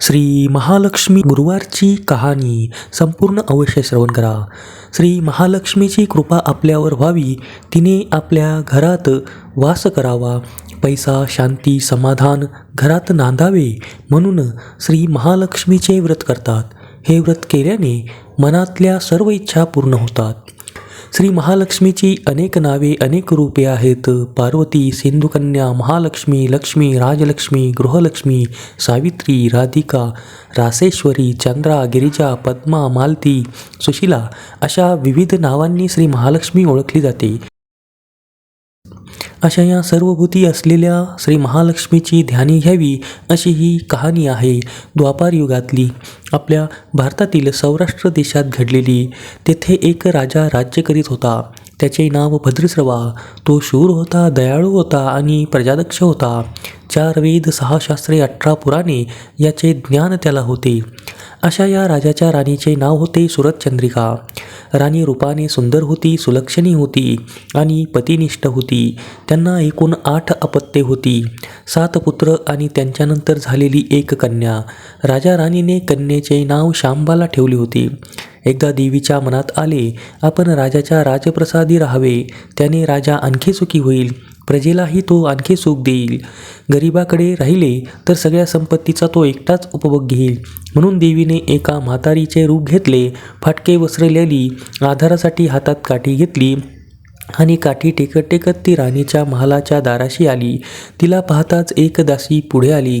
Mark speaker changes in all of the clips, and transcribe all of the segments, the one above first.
Speaker 1: श्री महालक्ष्मी गुरुवारची कहाणी संपूर्ण अवश्य श्रवण करा. श्री महालक्ष्मीची कृपा आपल्यावर व्हावी तिने आपल्या घरात वास करावा पैसा शांती समाधान घरात नांदावे म्हणून श्री महालक्ष्मीचे व्रत करतात. हे व्रत केल्याने मनातल्या सर्व इच्छा पूर्ण होतात. श्री महालक्ष्मीची अनेक नावे अनेक रूपे आहेत. पार्वती सिंधुकन्या महालक्ष्मी लक्ष्मी राजलक्ष्मी गृहलक्ष्मी सावित्री राधिका रासेश्वरी चंद्रा गिरिजा पद्मा मालती सुशिला अशा विविध नावांनी श्री महालक्ष्मी ओळखली जाते. अशा या सर्व भूती असलेल्या श्री महालक्ष्मीची ध्याने घ्यावी अशी ही कहाणी आहे द्वापार युगातली. आपल्या भारतातील सौराष्ट्र देशात घडलेली तेथे एक राजा राज्य करीत होता. त्याचे नाव भद्रश्रवा तो शूर होता दयाळू होता आणि प्रजादक्ष होता. चार वेद सहा शास्त्रे अठरा पुराणे याचे ज्ञान त्याला होते. अशा या राजाच्या राणीचे नाव होते सुरतचंद्रिका. राणी रूपाने सुंदर होती सुलक्षणी होती आणि पतिनिष्ठ होती. त्यांना एकूण आठ अपत्ये होती. सात पुत्र आणि त्यांच्यानंतर झालेली एक कन्या. राजा राणीने कन्येचे नाव शांबाला ठेवले होते. एकदा देवीच्या मनात आले आपण राजाच्या राजप्रसादी राहावे. त्याने राजा आणखी सुखी होईल. प्रजेलाही तो आणखी सुख देईल. गरिबाकडे राहिले तर सगळ्या संपत्तीचा तो एकटाच उपभोग घेईल. म्हणून देवीने एका म्हातारीचे रूप घेतले फाटके वसरलेली आधारासाठी हातात काठी घेतली आणि काठी टेकत टेकत ती राणीच्या महालाच्या दाराशी आली. तिला पाहताच एक दासी पुढे आली.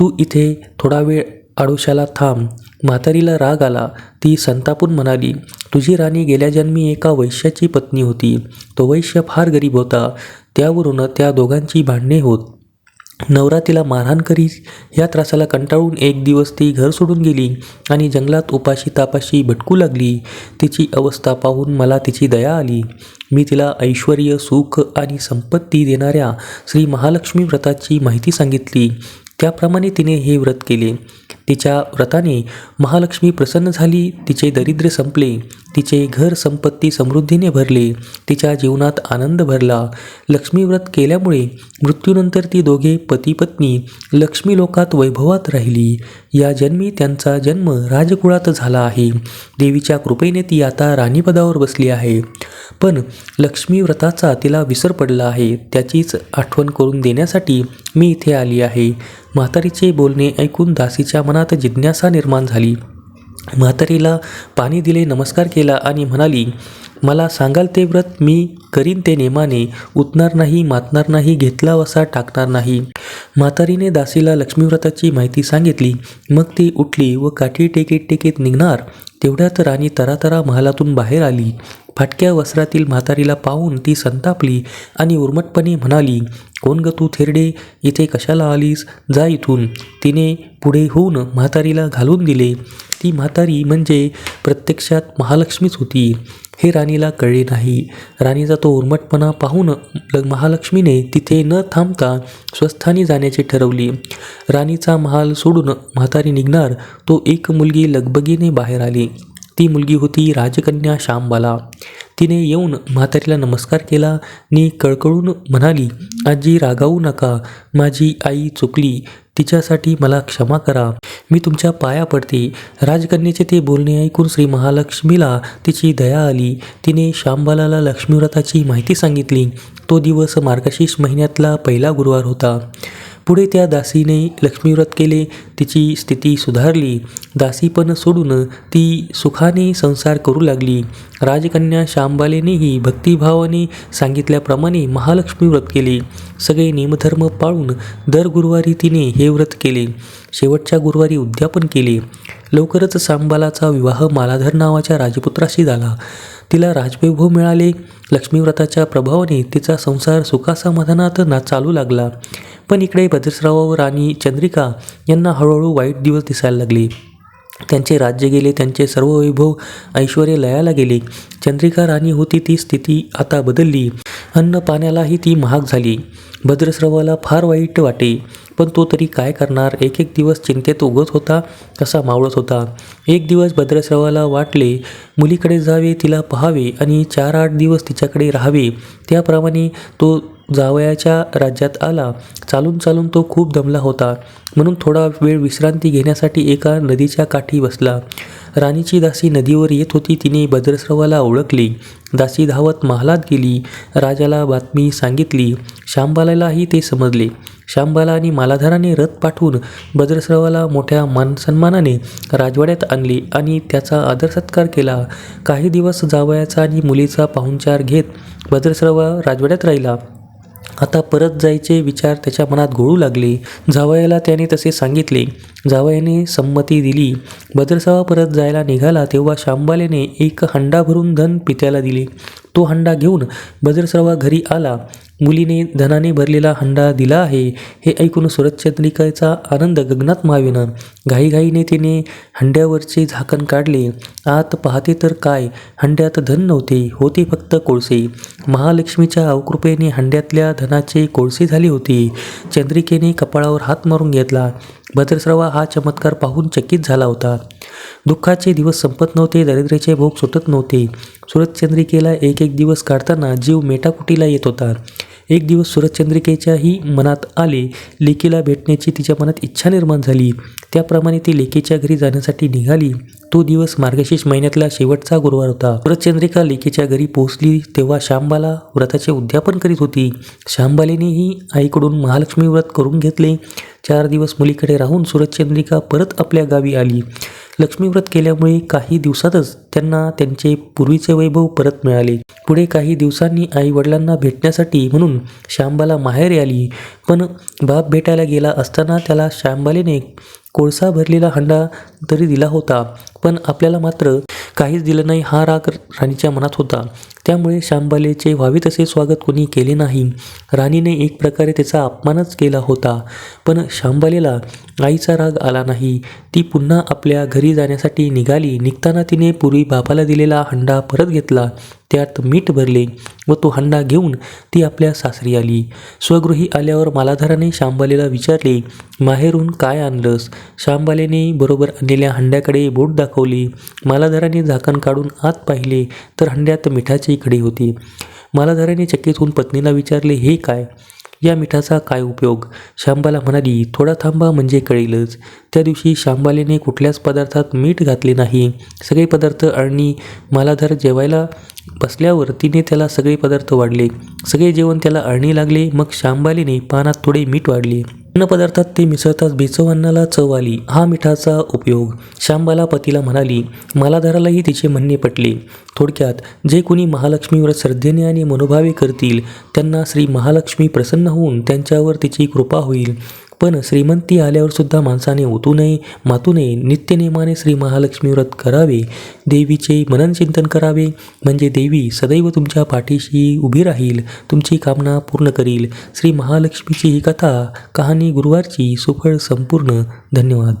Speaker 1: तू इथे थोडा वेळ आडोशाला थांब. म्हातारीला राग आला. ती संतापून म्हणाली तुझी राणी गेल्या जन्मी एका वैश्याची पत्नी होती. तो वैश्य फार गरीब होता. त्यावरून त्या दोघांची भांडणे होत. नवरा तिला मारहाण करी या त्रासाला कंटाळून एक दिवस ती घर सोडून गेली आणि जंगलात उपाशी तापाशी भटकू लागली. तिची अवस्था पाहून मला तिची दया आली. मी तिला ऐश्वर सुख आणि संपत्ती देणाऱ्या श्री महालक्ष्मी व्रताची माहिती सांगितली. त्याप्रमाणे तिने हे व्रत केले. तिच्या व्रताने महालक्ष्मी प्रसन्न झाली. तिचे दरिद्र संपले. तिचे घर संपत्ती समृद्धीने भरले तिच्या जीवनात आनंद भरला. लक्ष्मीव्रत केल्यामुळे मृत्यूनंतर ती दोघे पती पत्नी लक्ष्मी लोकात वैभवात राहिली. या जन्मी त्यांचा जन्म राजकुळात झाला आहे. देवीच्या कृपेने ती आता राणीपदावर बसली आहे. पण लक्ष्मीव्रताचा तिला विसर पडला आहे. त्याचीच आठवण करून देण्यासाठी मी इथे आली आहे. म्हातारीचे बोलणे ऐकून दासीच्या मनात जिज्ञासा निर्माण झाली. म्हातारीला पाणी दिले नमस्कार केला आणि म्हणाली मला सांगाल ते व्रत मी करीन ते नेमाने उतणार नाही मातणार नाही घेतला वसा टाकणार नाही. म्हातारीने दासीला लक्ष्मीव्रताची माहिती सांगितली. मग ती उठली व काठी टेकीत टेकीत निघणार. तेवढ्यात राणी तरातरा महालातून बाहेर आली. फाटक्या वस्त्रातील म्हातारीला पाहून ती संतापली आणि उर्मटपणे म्हणाली कोण ग तू थेरडे? इथे कशाला आलीस? जा इथून. तिने पुढे होऊन म्हातारीला घालून दिले. ती म्हातारी म्हणजे प्रत्यक्षात महालक्ष्मीच होती. हे राणीला कळले नाही. राणीचा तो उर्मटपणा पाहून महालक्ष्मीने तिथे न थांबता स्वस्थानी जाण्याचे ठरवले. राणीचा महाल सोडून म्हातारी निघणार तो एक मुलगी लगबगीने बाहेर आली. ती मुलगी होती राजकन्या श्यामबाला. तिने येऊन म्हातारीला नमस्कार केला आणि कळकळून म्हणाली आजी रागावू नका. माझी आई चुकली. तिच्यासाठी मला क्षमा करा. मी तुमच्या पाया पडते. राजकन्याचे ते बोलणे ऐकून श्री महालक्ष्मीला तिची दया आली. तिने श्यामबालाला लक्ष्मीव्रताची माहिती सांगितली. तो दिवस मार्गशीर्ष महिन्यातला पहिला गुरुवार होता. पुढे त्या दासीने लक्ष्मीव्रत केले तिची स्थिती सुधारली. दासीपण सोडून ती सुखाने संसार करू लागली. राजकन्या श्यामबालेनेही भक्तिभावाने सांगितल्याप्रमाणे महालक्ष्मी व्रत केले. सगळे नियमधर्म पाळून दर गुरुवारी तिने हे व्रत केले. शेवटच्या गुरुवारी उद्यापन केले. लवकरच सांबालाचा विवाह मालाधर नावाच्या राजपुत्राशी झाला. तिला राजवैभव मिळाले. लक्ष्मीव्रताच्या प्रभावाने तिचा संसार सुखासमाधानात ना चालू लागला. पण इकडे भद्रश्राव आणि चंद्रिका यांना हळूहळू वाईट दिवस दिसायला लागले. त्यांचे राज्य गेले त्यांचे सर्व वैभव ऐश्वर लयाला गेले. चंद्रिका राणी होती ती स्थिती आता बदलली. अन्न पाण्यालाही ती महाग झाली. भद्रस्रवाला फार वाईट वाटे. पण तो तरी काय करणार? एक एक दिवस चिंतेत उगत होता असा मावळत होता. एक दिवस भद्रस्रवाला वाटले मुलीकडे जावे तिला पहावे आणि चार आठ दिवस तिच्याकडे राहावे. त्याप्रमाणे तो जावयाच्या राज्यात आला. चालून चालून तो खूप दमला होता. म्हणून थोडा वेळ विश्रांती घेण्यासाठी एका नदीच्या काठी बसला. राणीची दासी नदीवर येत होती तिने भद्रस्रवाला ओळखली. दासी धावत महालात गेली. राजाला बातमी सांगितली. श्यामबालालाही ते समजले. श्यामबाला आणि मालाधाराने रथ पाठवून भद्रस्रवाला मोठ्या मानसन्मानाने राजवाड्यात आणले आणि त्याचा आदर सत्कार केला. काही दिवस जावयाचा आणि मुलीचा पाहुणचार घेत भद्रस्रवा राजवाड्यात राहिला. आता परत जायचे विचार त्याच्या मनात घोळू लागले. जावयाला त्याने तसे सांगितले. जावयाने संमती दिली. भद्रसावा परत जायला निघाला तेव्हा शांबालेने एक हंडा भरून धन पित्याला दिले. तो हंडा घेऊन भद्रसरावा घरी आला. मुलीने धनाने भरलेला हंडा दिला आहे. हे ऐकून सुरतचंद्रिकाचा आनंद गगनात मावेना. घाईघाईने तिने हंड्यावरचे झाकण काढले. आत पाहते तर काय? हंड्यात धन नव्हते होते फक्त कोळसे. महालक्ष्मीच्या अवकृपेने हंड्यातल्या धनाचे कोळसे झाले होते. चंद्रिकेने कपाळावर हात मारून घेतला. भद्रस्रवा हा चमत्कार पाहून चकित झाला होता. दुःखाचे दिवस संपत नव्हते दारिद्र्याचे भोग सुटत नव्हते. सुरतचंद्रिकेला एक एक दिवस काढताना जीव मेटाकुटीला येत होता. एक दिवस सुरतचंद्रिकेच्याही मनात आले लेकीला भेटण्याची तिच्या मनात इच्छा निर्माण झाली. त्याप्रमाणे ती लेकीच्या घरी जाण्यासाठी निघाली. तो दिवस मार्गशीर्ष महिन्यातला शेवटचा गुरुवार होता. सूरजचंद्रिका लेकीच्या घरी पोहोचली तेव्हा श्यामबाला व्रताचे उद्यापन करीत होती. श्यामबालेनेही आईकडून महालक्ष्मी व्रत करून घेतले. चार दिवस मुलीकडे राहून सुरतचंद्रिका परत आपल्या गावी आली. लक्ष्मीव्रत केल्यामुळे काही दिवसातच त्यांना त्यांचे पूर्वीचे वैभव परत मिळाले. पुढे काही दिवसांनी आई वडिलांना भेटण्यासाठी म्हणून श्यामबाला माहेर आली. पण बाप भेटायला गेला असताना त्याला श्यामबालेने कोळसा भरलेला हंडा तरी दिला होता. पण आपल्याला मात्र काहीच दिलं नाही हा राग राणीच्या मनात होता. त्यामुळे शांबालेचे व्हावे तसे स्वागत कोणी केले नाही. राणीने एक प्रकारे त्याचा अपमानच केला होता. पण शांबालेला आईचा राग आला नाही. ती पुन्हा आपल्या घरी जाण्यासाठी निघाली. निघताना तिने पूर्वी बापाला दिलेला हंडा परत घेतला. त्यात मीठ भरले व तो हंडा घेऊन ती आपल्या सासरी आली. स्वगृही आल्यावर मालाधाराने शांबालेला विचारले माहेरून काय आणलंस? शांबालेने बरोबर आणलेल्या हंड्याकडे बोट दाखवली. मालाधाराने झाकण काढून आत पाहिले तर हंड्यात मिठाची खडी होती. मालाधाराने चकित होऊन पत्नीला विचारले हे काय? या मिठाचा काय उपयोग? शांबाला म्हणाली थोडा थांबा म्हणजे कळेलच. त्या दिवशी शांबालेने कुठल्याच पदार्थात मीठ घातले नाही. सगळे पदार्थ आणि मालाधार जेवायला बसल्यावर तिने त्याला सगळे पदार्थ वाढले. सगळे जेवण त्याला अळणी लागले. मग शांबालीने पानात थोडे मीठ वाढले. अन्नपदार्थात ते मिसळताच बेचवान्नाला चव आली. हा मिठाचा उपयोग. शांबाला पतीला म्हणाली मालाधारालाही तिचे म्हणणे पटले. थोडक्यात जे कोणी महालक्ष्मीवर श्रद्धेने आणि मनोभावे करतील त्यांना श्री महालक्ष्मी प्रसन्न होऊन त्यांच्यावर तिची कृपा होईल. पण श्रीमंती आल्यावर सुद्धा माणसाने ओतू नये मातू नये. नित्यनेमाने श्री महालक्ष्मी व्रत करावे. देवीचे मनन चिंतन करावे. म्हणजे देवी सदैव तुमच्या पाठीशी उभी राहील. तुमची कामना पूर्ण करील. श्री महालक्ष्मीची ही कथा कहाणी गुरुवारची सुफळ संपूर्ण. धन्यवाद.